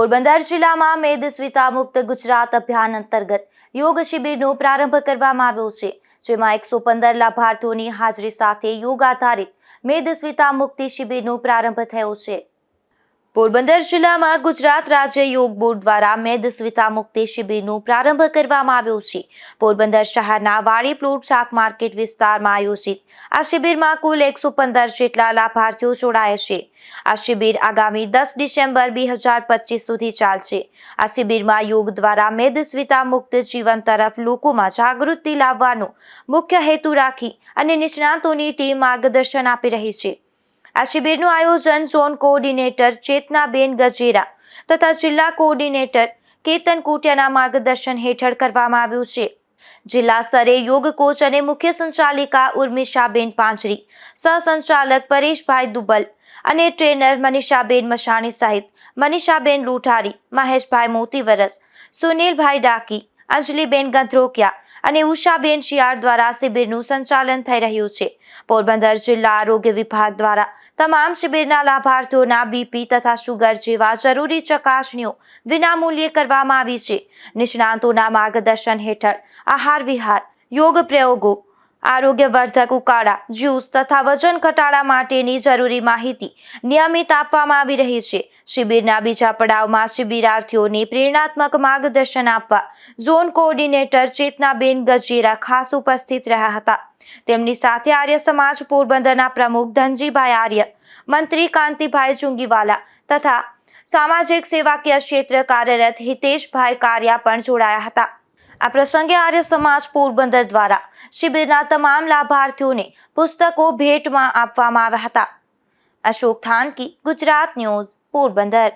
પોરબંદર જિલ્લામાં મેદસ્વીતા મુક્ત ગુજરાત અભિયાન અંતર્ગત યોગ શિબિરનો પ્રારંભ કરવામાં આવ્યો છે, જેમાં એકસો પંદર લાભાર્થીઓની હાજરી સાથે યોગ આધારિત મેદસ્વીતા મુક્તિ શિબિરનો પ્રારંભ થયો છે. પોરબંદર જિલ્લામાં ગુજરાત રાજ્ય યોગ બોર્ડ દ્વારા મેદસ્વિતા મુક્તિ શિબિરનો પ્રારંભ કરવામાં આવ્યો છે. પોરબંદર શહેરના વાડી પ્લોટ શાક માર્કેટ વિસ્તારમાં આયોજિત. આ શિબિરમાં કુલ એકસો પંદર જેટલા લાભાર્થીઓ જોડાયા છે. આ શિબિર આગામી દસ ડિસેમ્બર બે હજાર પચીસ સુધી ચાલશે. આ શિબિરમાં યોગ દ્વારા મેદસ્વીતા મુક્ત જીવન તરફ લોકોમાં જાગૃતિ લાવવાનો મુખ્ય હેતુ રાખી અને નિષ્ણાતોની ટીમ માર્ગદર્શન આપી રહી છે. આ શિબિરનું આયોજન ઝોન કોઓર્ડિનેટર ચેતનાબેન ગજેરા તથા જિલ્લા કોઓર્ડિનેટર કેતન કુટિયાના માર્ગદર્શન હેઠળ કરવામાં આવ્યું છે. જિલ્લા સ્તરે યોગ કોચ અને મુખ્ય સંચાલિકા ઉર્મિશાબેન પાંચરી સહસંચાલક પરેશભાઈ દુબલ અને ટ્રેનર મનીષાબેન મશાણી સહિત મનીષાબેન લુઠારી, મહેશભાઈ મોતીવરસ, સુનિલભાઈ ડાકી અંજલિબેન ગંધ્રોકિયા અને ઉષાબેન શિયાળ દ્વારા શિબિરનું સંચાલન થઈ રહ્યું છે. પોરબંદર જિલ્લા આરોગ્ય વિભાગ દ્વારા તમામ શિબિરના લાભાર્થીઓના બીપી તથા શુગર જેવા જરૂરી ચકાસણીઓ વિનામૂલ્યે કરવામાં આવી છે. નિષ્ણાતોના માર્ગદર્શન હેઠળ આહાર વિહાર, યોગ પ્રયોગો આરોગ્યવર્ધક ઉકાળા, જ્યુસ તથા વજન ઘટાડા માટેની જરૂરી માહિતી નિયમિત આપવામાં આવી રહી છે. શિબિરના બીજા પડાવમાં શિબિરાર્થીઓને પ્રેરણાત્મક માર્ગદર્શન આપવા ઝોન કોઓર્ડિનેટર ચેતનાબેન ગજેરા ખાસ ઉપસ્થિત રહ્યા હતા. તેમની સાથે આર્ય સમાજ પોરબંદરના પ્રમુખ ધનજીભાઈ આર્ય, મંત્રી કાંતિભાઈ ચુંગીવાલા તથા સામાજિક સેવાકીય ક્ષેત્ર કાર્યરત હિતેશભાઈ કારિયા પણ જોડાયા હતા. આ પ્રસંગે આર્ય સમાજ પોરબંદર દ્વારા શિબિરના તમામ લાભાર્થીઓને પુસ્તકો ભેટમાં આપવામાં આવ્યા હતા. અશોક થાનકી, ગુજરાત ન્યૂઝ, પોરબંદર.